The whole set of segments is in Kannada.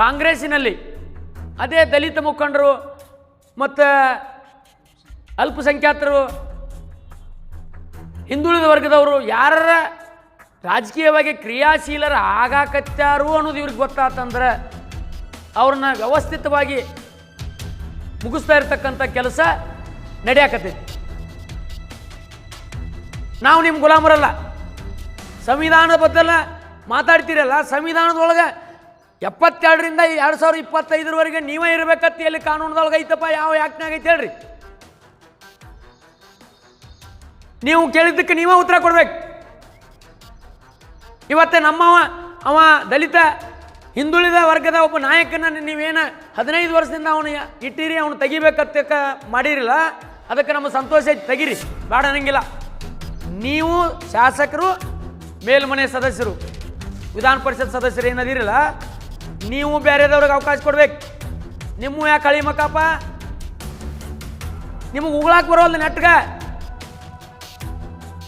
ಕಾಂಗ್ರೆಸ್ಸಿನಲ್ಲಿ ಅದೇ ದಲಿತ ಮುಖಂಡರು ಮತ್ತು ಅಲ್ಪಸಂಖ್ಯಾತರು, ಹಿಂದುಳಿದ ವರ್ಗದವರು ಯಾರ ರಾಜಕೀಯವಾಗಿ ಕ್ರಿಯಾಶೀಲರ ಆಗಾಕತ್ತಾರು ಅನ್ನೋದು ಇವ್ರಿಗೆ ಗೊತ್ತಾತಂದ್ರೆ ಅವ್ರನ್ನ ವ್ಯವಸ್ಥಿತವಾಗಿ ಮುಗಿಸ್ತಾ ಇರತಕ್ಕಂಥ ಕೆಲಸ ನಡೆಯಾಕತ್ತೈತಿ. ನಾವು ನಿಮ್ಮ ಗುಲಾಮರಲ್ಲ, ಸಂವಿಧಾನದ ಬದ್ದಲ್ಲ ಮಾತಾಡ್ತೀರಲ್ಲ, ಸಂವಿಧಾನದೊಳಗೆ ಎಪ್ಪತ್ತೆರಡರಿಂದ ಎರಡು ಸಾವಿರ ಇಪ್ಪತ್ತೈದರವರೆಗೆ ನೀವೇ ಇರಬೇಕಂತ ಎಲ್ಲಿ ಕಾನೂನದೊಳಗೆ ಐತಪ್ಪ, ಯಾವ ಯಾಕ್ನಾಗ ಐತೆ ಹೇಳ್ರಿ? ನೀವು ಕೇಳಿದ್ದಕ್ಕೆ ನೀವೇ ಉತ್ತರ ಕೊಡ್ಬೇಕು. ಇವತ್ತೆ ನಮ್ಮವ, ಅವ ದಲಿತ, ಹಿಂದುಳಿದ ವರ್ಗದ ಒಬ್ಬ ನಾಯಕನ ನೀವೇನು ಹದಿನೈದು ವರ್ಷದಿಂದ ಅವನು ಇಟ್ಟಿರಿ, ಅವನು ತೆಗಿಬೇಕಂತ ಮಾಡಿರಿಲ್ಲ. ಅದಕ್ಕೆ ನಮ್ಮ ಸಂತೋಷ ಐತಿ, ತೆಗಿರಿ. ಬೇಡ ಅನ್ನಂಗಿಲ್ಲ. ನೀವು ಶಾಸಕರು, ಮೇಲ್ಮನೆ ಸದಸ್ಯರು, ವಿಧಾನ ಪರಿಷತ್ ಸದಸ್ಯರು ಏನದಿರಲ್ಲ ನೀವು ಬೇರೆದವ್ರಿಗೆ ಅವಕಾಶ ಕೊಡ್ಬೇಕು. ನಿಮ್ಮ ಯಾಕೆ ಕಳಿ ಮಕ್ಕಪ್ಪ? ನಿಮಗೆ ಉಗುಳಾಕ್ ಬರೋಲ್ಲ ನೆಟ್ಗ.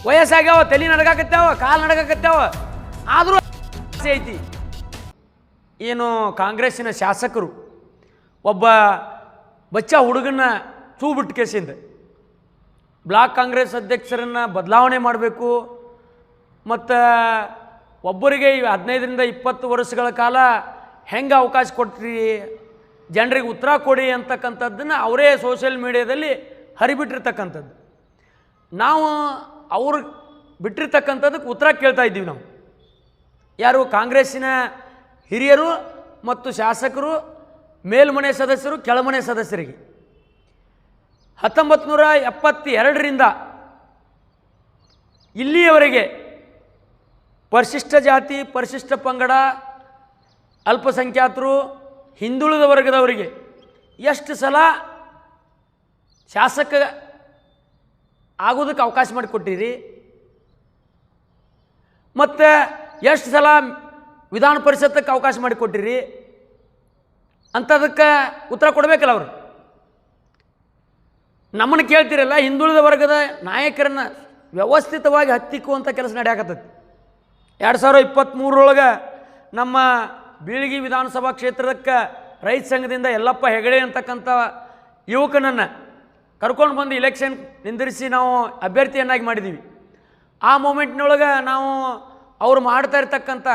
ವಯಸ್ಸಾಗ್ಯಾವ, ತಲೆ ನಡಗಾಕತ್ತಾವ, ಕಾಲು ನಡಗಾಕತ್ತಾವ. ಆದರೂ ಆಸೆ ಐತಿ. ಏನು ಕಾಂಗ್ರೆಸ್ಸಿನ ಶಾಸಕರು ಒಬ್ಬ ಬಚ್ಚ ಹುಡುಗನ ತೂಬಿಟ್ಟು ಕೇಸಿಂದ. ಬ್ಲಾಕ್ ಕಾಂಗ್ರೆಸ್ ಅಧ್ಯಕ್ಷರನ್ನು ಬದಲಾವಣೆ ಮಾಡಬೇಕು. ಮತ್ತು ಒಬ್ಬರಿಗೆ ಹದಿನೈದರಿಂದ ಇಪ್ಪತ್ತು ವರ್ಷಗಳ ಕಾಲ ಹೆಂಗೆ ಅವಕಾಶ ಕೊಟ್ರಿ? ಜನರಿಗೆ ಉತ್ತರ ಕೊಡಿ ಅಂತಕ್ಕಂಥದ್ದನ್ನು ಅವರೇ ಸೋಷಿಯಲ್ ಮೀಡಿಯಾದಲ್ಲಿ ಹರಿಬಿಟ್ಟಿರ್ತಕ್ಕಂಥದ್ದು. ನಾವು ಅವ್ರು ಬಿಟ್ಟಿರ್ತಕ್ಕಂಥದ್ದಕ್ಕೆ ಉತ್ತರ ಕೇಳ್ತಾ ಇದ್ದೀವಿ ನಾವು. ಯಾರು ಕಾಂಗ್ರೆಸ್ಸಿನ ಹಿರಿಯರು ಮತ್ತು ಶಾಸಕರು, ಮೇಲ್ಮನೆ ಸದಸ್ಯರು, ಕೆಳಮನೆ ಸದಸ್ಯರಿಗೆ. ಹತ್ತೊಂಬತ್ತು ನೂರ ಎಪ್ಪತ್ತೆರಡರಿಂದ ಇಲ್ಲಿಯವರೆಗೆ ಪರಿಶಿಷ್ಟ ಜಾತಿ, ಪರಿಶಿಷ್ಟ ಪಂಗಡ ಅಲ್ಪಸಂಖ್ಯಾತರು ಹಿಂದುಳಿದ ವರ್ಗದವರಿಗೆ ಎಷ್ಟು ಸಲ ಶಾಸಕ ಆಗೋದಕ್ಕೆ ಅವಕಾಶ ಮಾಡಿಕೊಟ್ಟಿರಿ? ಮತ್ತು ಎಷ್ಟು ಸಲ ವಿಧಾನ ಪರಿಷತ್ತಕ್ಕೆ ಅವಕಾಶ ಮಾಡಿಕೊಟ್ಟಿರಿ? ಅಂಥದಕ್ಕೆ ಉತ್ತರ ಕೊಡಬೇಕಲ್ಲ ಅವರು. ನಮ್ಮನ್ನು ಕೇಳ್ತಿರಲ್ಲ, ಹಿಂದುಳಿದ ವರ್ಗದ ನಾಯಕರನ್ನು ವ್ಯವಸ್ಥಿತವಾಗಿ ಹತ್ತಿಕ್ಕುವಂಥ ಕೆಲಸ ನಡೆಯಾಕತ್ತೈತಿ. ಎರಡು ಸಾವಿರ ಇಪ್ಪತ್ತ್ಮೂರರೊಳಗೆ ನಮ್ಮ ಬೀಳಗಿ ವಿಧಾನಸಭಾ ಕ್ಷೇತ್ರದಕ್ಕೆ ರೈತ ಸಂಘದಿಂದ ಎಲ್ಲಪ್ಪ ಹೆಗಡೆ ಅಂತಕ್ಕಂಥ ಯುವಕನನ್ನು ಕರ್ಕೊಂಡು ಬಂದು ಇಲೆಕ್ಷನ್ ನಿಂದಿರಿಸಿ ನಾವು ಅಭ್ಯರ್ಥಿಯನ್ನಾಗಿ ಮಾಡಿದ್ದೀವಿ ಆ ಮೂಮೆಂಟ್ನೊಳಗೆ ನಾವು ಅವರು ಮಾಡ್ತಾ ಇರ್ತಕ್ಕಂಥ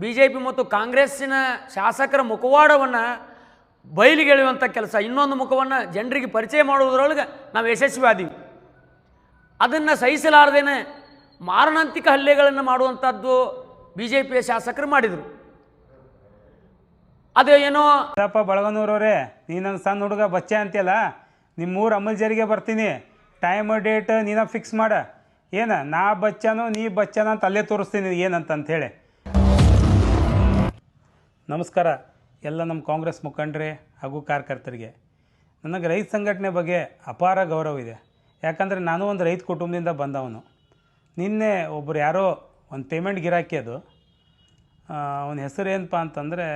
ಬಿ ಜೆ ಪಿ ಮತ್ತು ಕಾಂಗ್ರೆಸ್ಸಿನ ಶಾಸಕರ ಮುಖವಾಡವನ್ನು ಬಯಲಿಗೆಳೆಯುವಂಥ ಕೆಲಸ, ಇನ್ನೊಂದು ಮುಖವನ್ನು ಜನರಿಗೆ ಪರಿಚಯ ಮಾಡುವುದರೊಳಗೆ ನಾವು ಯಶಸ್ವಿ ಆದೀವಿ ಅದನ್ನು ಸಹಿಸಲಾರದೇನೆ ಮಾರಣಾಂತಿಕ ಹಲ್ಲೆಗಳನ್ನು ಮಾಡುವಂಥದ್ದು ಬಿ ಜೆ ಪಿಯ ಶಾಸಕರು ಮಾಡಿದರು. ಅದು ಏನೋ? ಅಪ್ಪ ಬಳಗನೂರವ್ರೆ, ನೀನು ನನ್ನ ಸಣ್ಣ ಹುಡುಗ ಬಚ್ಚೆ ಅಂತೀಯಲ್ಲ, ನಿಮ್ಮೂರು ಅಮಲ್ಜರಿಗೆ ಬರ್ತೀನಿ. ಟೈಮ್ ಡೇಟ್ ನೀನ ಫಿಕ್ಸ್ ಮಾಡ. ಏನ, ನಾ ಬಚ್ಚನೋ, ನೀ ಬಚ್ಚನ ಅಂತ ಅಲ್ಲೇ ತೋರಿಸ್ತೀನಿ ಏನಂತ ಹೇಳಿ ನಮಸ್ಕಾರ. ಎಲ್ಲ ನಮ್ಮ ಕಾಂಗ್ರೆಸ್ ಮುಖಂಡ್ರಿ ಹಾಗೂ ಕಾರ್ಯಕರ್ತರಿಗೆ ನನಗೆ ರೈತ ಸಂಘಟನೆ ಬಗ್ಗೆ ಅಪಾರ ಗೌರವ ಇದೆ. ಯಾಕಂದರೆ ನಾನು ಒಂದು ರೈತ ಕುಟುಂಬದಿಂದ ಬಂದವನು. ನಿನ್ನೆ ಒಬ್ಬರು ಯಾರೋ ಒಂದು ಪೇಮೆಂಟ್ ಗಿರಾಕಿ ಅದು. ಅವನ ಹೆಸರು ಏನಪ್ಪ ಅಂತಂದರೆ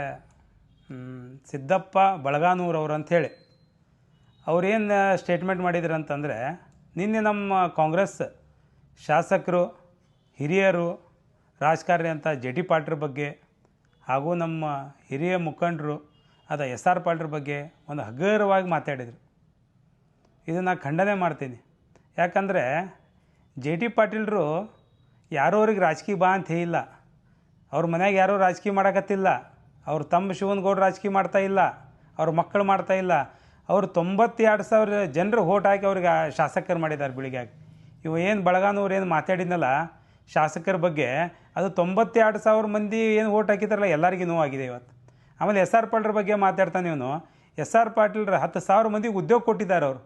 ಸಿದ್ದಪ್ಪ ಬಳಗಾನೂರವ್ರು ಅಂಥೇಳಿ. ಅವ್ರೇನು ಸ್ಟೇಟ್ಮೆಂಟ್ ಮಾಡಿದ್ರು ಅಂತಂದರೆ, ನಿನ್ನೆ ನಮ್ಮ ಕಾಂಗ್ರೆಸ್ ಶಾಸಕರು, ಹಿರಿಯರು, ರಾಜಕಾರಣಿ ಅಂತ ಜೆ ಟಿ ಪಾಟ್ರ ಬಗ್ಗೆ ಹಾಗೂ ನಮ್ಮ ಹಿರಿಯ ಮುಖಂಡರು ಅದ ಎಸ್ ಆರ್ ಪಾಟ್ರ ಬಗ್ಗೆ ಒಂದು ಹಗರವಾಗಿ ಮಾತಾಡಿದರು. ಇದನ್ನು ಖಂಡನೆ ಮಾಡ್ತೀನಿ. ಯಾಕಂದರೆ ಜೆ ಟಿ ಪಾಟೀಲ್ರು ಯಾರೋ ಅವ್ರಿಗೆ ರಾಜಕೀಯ ಬಾ ಅಂತ ಹೇಳಿಲ್ಲ. ಅವ್ರ ಮನೆಯಾಗ ಯಾರೂ ರಾಜಕೀಯ ಮಾಡಕತ್ತಿಲ್ಲ. ಅವ್ರ ತಮ್ಮ ಶಿವನಗೌಡ ರಾಜಕೀಯ ಮಾಡ್ತಾ ಇಲ್ಲ, ಅವ್ರ ಮಕ್ಕಳು ಮಾಡ್ತಾ ಇಲ್ಲ. ಅವರು ತೊಂಬತ್ತೆರಡು ಸಾವಿರ ಜನರು ಓಟ್ ಹಾಕಿ ಅವ್ರಿಗೆ ಶಾಸಕರು ಮಾಡಿದ್ದಾರೆ ಬೆಳಿಗ್ಗೆ ಇವು ಏನು ಬಳಗಾನವ್ರು ಏನು ಮಾತಾಡಿದ್ನಲ್ಲ, ಶಾಸಕರ ಬಗ್ಗೆ ಅದು ತೊಂಬತ್ತೆರಡು ಸಾವಿರ ಮಂದಿ ಏನು ಓಟ್ ಹಾಕಿದಾರಲ್ಲ ಎಲ್ಲರಿಗೂ ನೋವಾಗಿದೆ ಇವತ್ತು. ಆಮೇಲೆ ಎಸ್ ಆರ್ ಪಾಟೀಲ್ರ ಬಗ್ಗೆ ಮಾತಾಡ್ತಾನೆ ಇವನು. ಎಸ್ ಆರ್ ಪಾಟೀಲ್ರ ಹತ್ತು ಸಾವಿರ ಮಂದಿಗೆ ಉದ್ಯೋಗ ಕೊಟ್ಟಿದ್ದಾರೆ ಅವರು.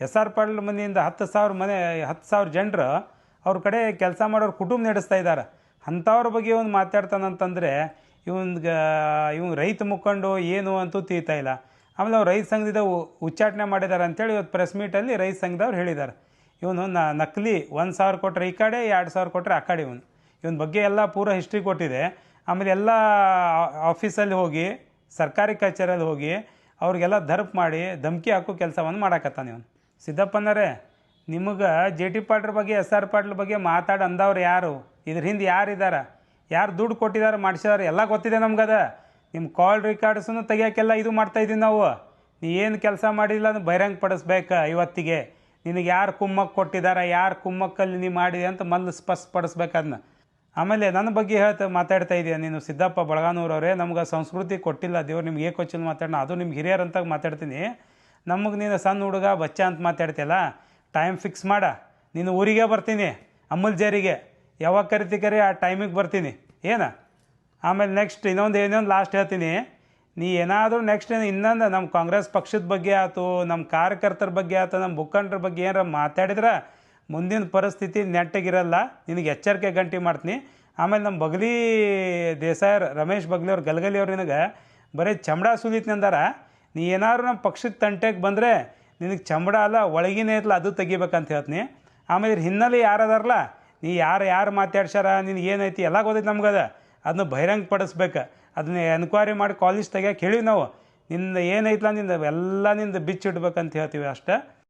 ಎಸ್ ಆರ್ ಪಾಟೀಲ್ ಮನೆಯಿಂದ ಹತ್ತು ಸಾವಿರ ಮನೆ, ಹತ್ತು ಸಾವಿರ ಜನರು ಅವ್ರ ಕಡೆ ಕೆಲಸ ಮಾಡೋರು ಕುಟುಂಬ ನಡೆಸ್ತಾ ಇದ್ದಾರೆ. ಅಂಥವ್ರ ಬಗ್ಗೆ ಇವನು ಮಾತಾಡ್ತಾನಂತಂದರೆ ಇವನ್ಗೆ ಇವ್ನು ರೈತ ಮುಖಂಡು ಏನು ಅಂತೂ ತೀತಾ ಇಲ್ಲ. ಆಮೇಲೆ ಅವ್ರು ರೈತ ಸಂಘದಿಂದ ಉಚ್ಚಾಟನೆ ಮಾಡಿದ್ದಾರೆ ಅಂತೇಳಿ ಇವತ್ತು ಪ್ರೆಸ್ ಮೀಟಲ್ಲಿ ರೈತ ಸಂಘದವ್ರು ಹೇಳಿದ್ದಾರೆ ಇವನು ನಕಲಿ ಒಂದು ಸಾವಿರ ಕೊಟ್ಟರೆ ಈ ಕಡೆ, ಎರಡು ಸಾವಿರ ಕೊಟ್ಟರೆ ಆ ಕಡೆ ಇವನು. ಇವನ ಬಗ್ಗೆ ಎಲ್ಲ ಪೂರ ಹಿಸ್ಟ್ರಿ ಕೊಟ್ಟಿದೆ. ಆಮೇಲೆ ಎಲ್ಲ ಆಫೀಸಲ್ಲಿ ಹೋಗಿ, ಸರ್ಕಾರಿ ಕಚೇರಿಯಲ್ಲಿ ಹೋಗಿ ಅವ್ರಿಗೆಲ್ಲ ದರ್ಪ್ ಮಾಡಿ, ಧಮಕಿ ಹಾಕೋ ಕೆಲಸವನ್ನು ಮಾಡಾಕತ್ತಾನ ಇವನು. ಸಿದ್ದಪ್ಪನರೆ ನಿಮಗೆ ಜೆ ಟಿ ಪಾಟ್ರ ಬಗ್ಗೆ ಎಸ್ ಆರ್ ಪಾಟ್ಲ ಬಗ್ಗೆ ಮಾತಾಡಿ ಅಂದವ್ರು ಯಾರು? ಇದ್ರ ಹಿಂದೆ ಯಾರಿದ್ದಾರೆ ಯಾರು ದುಡ್ಡು ಕೊಟ್ಟಿದ್ದಾರೆ ಮಾಡಿಸಿದಾರೆ ಎಲ್ಲ ಗೊತ್ತಿದೆ ನಮ್ಗದ. ನಿಮ್ಮ ಕಾಲ್ ರೆಕಾರ್ಡ್ಸನ್ನು ತೆಗಿಯೋಕ್ಕೆಲ್ಲ ಇದು ಮಾಡ್ತಾ ಇದ್ದೀನಿ ನಾವು. ನೀ ಏನು ಕೆಲಸ ಮಾಡಿಲ್ಲ ಅದು ಬಹಿರಂಗ ಪಡಿಸ್ಬೇಕು ಇವತ್ತಿಗೆ. ನಿನಗೆ ಯಾರು ಕುಮ್ಮಕ್ಕೆ ಕೊಟ್ಟಿದ್ದಾರೆ ಯಾರು ಕುಮ್ಮಕ್ಕಲ್ಲಿ ನೀ ಮಾಡಿದೆ ಅಂತ ಮೊದಲು ಸ್ಪಷ್ಟಪಡಿಸ್ಬೇಕು ಅದನ್ನ ಆಮೇಲೆ ನನ್ನ ಬಗ್ಗೆ ಹೇಳ್ತಾ ಮಾತಾಡ್ತಾ ಇದೆಯಾ. ನೀನು ಸಿದ್ದಪ್ಪ ಬಳಗಾನೂರವರೇ, ನಮ್ಗೆ ಸಂಸ್ಕೃತಿ ಕೊಟ್ಟಿಲ್ಲ. ದೇವ್ರು ನಿಮ್ಗೆ ಏಕೆ ಕೊಚ್ಚಿಲ್ಲ ಮಾತಾಡೋಣ ಅದು ನಿಮ್ಗೆ ಅಂತ ಮಾತಾಡ್ತೀನಿ. ನಮಗೆ ನೀನು ಸಣ್ಣ ಹುಡುಗ, ಬಚ್ಚ ಅಂತ ಮಾತಾಡ್ತೀಯಲ್ಲ ಟೈಮ್ ಫಿಕ್ಸ್ ಮಾಡ. ನೀನು ಊರಿಗೆ ಬರ್ತೀನಿ ಅಮ್ಮಲ್ ಜರಿಗೆ. ಯಾವಾಗ ಕರಿತಿ ಕರಿ ಆ ಟೈಮಿಗೆ ಬರ್ತೀನಿ. ಏನ? ಆಮೇಲೆ ನೆಕ್ಸ್ಟ್ ಇನ್ನೊಂದು ಇನ್ನೊಂದು ಲಾಸ್ಟ್ ಹೇಳ್ತೀನಿ. ನೀ ಏನಾದರೂ ನೆಕ್ಸ್ಟ್ ಇನ್ನೊಂದು ನಮ್ಮ ಕಾಂಗ್ರೆಸ್ ಪಕ್ಷದ ಬಗ್ಗೆ ಆಯ್ತು ನಮ್ಮ ಕಾರ್ಯಕರ್ತರ ಬಗ್ಗೆ ಆಯ್ತು ನಮ್ಮ ಮುಖಂಡರ ಬಗ್ಗೆ ಏನಾರ ಮಾತಾಡಿದ್ರೆ ಮುಂದಿನ ಪರಿಸ್ಥಿತಿ ನೆಟ್ಟಗಿರಲ್ಲ. ನಿನಗೆ ಎಚ್ಚರಿಕೆ ಗಂಟೆ ಮಾಡ್ತೀನಿ. ಆಮೇಲೆ ನಮ್ಮ ಬಗಲಿ ದೇಸಾಯರ್ ರಮೇಶ್ ಬಗ್ಲಿ ಅವ್ರು ಗಲಗಲಿ ಅವ್ರು ನಿನಗೆ ಬರೀ ಚಮಡ ಸುಲಿತ್ನಿ ಅಂದಾರ. ನೀ ಏನಾದ್ರು ನಮ್ಮ ಪಕ್ಷದ ತಂಟೆಗೆ ಬಂದರೆ ನಿನಗೆ ಚಮಡ ಅಲ್ಲ, ಒಳಗಿನೇ ಇರಲ್ಲ ಅದು ತೆಗಿಬೇಕಂತ ಹೇಳ್ತೀನಿ. ಆಮೇಲೆ ಹಿನ್ನೆಲೆ ಯಾರು ಅದಾರಲ್ಲ ನೀ ಯಾರು ಯಾರು ಮಾತಾಡ್ಸ್ಯಾರ? ನಿನಗೆ ಏನೈತಿ? ಎಲ್ಲ ಗೊತ್ತೈತಿ ನಮ್ಗದ ಅದನ್ನ ಬಹಿರಂಗ ಪಡಿಸ್ಬೇಕು. ಅದನ್ನ ಎನ್ಕ್ವೈರಿ ಮಾಡಿ ಕಾಲೇಜ್ ತೆಗಿಯಕ್ಕೆ ಹೇಳಿವಿ ನಾವು. ನಿಂದ ಏನೈತಲ್ಲ ನಿಂದ? ಎಲ್ಲ ನಿಂದ ಬಿಚ್ಚಿಡ್ಬೇಕಂತ ಹೇಳ್ತೀವಿ ಅಷ್ಟೇ.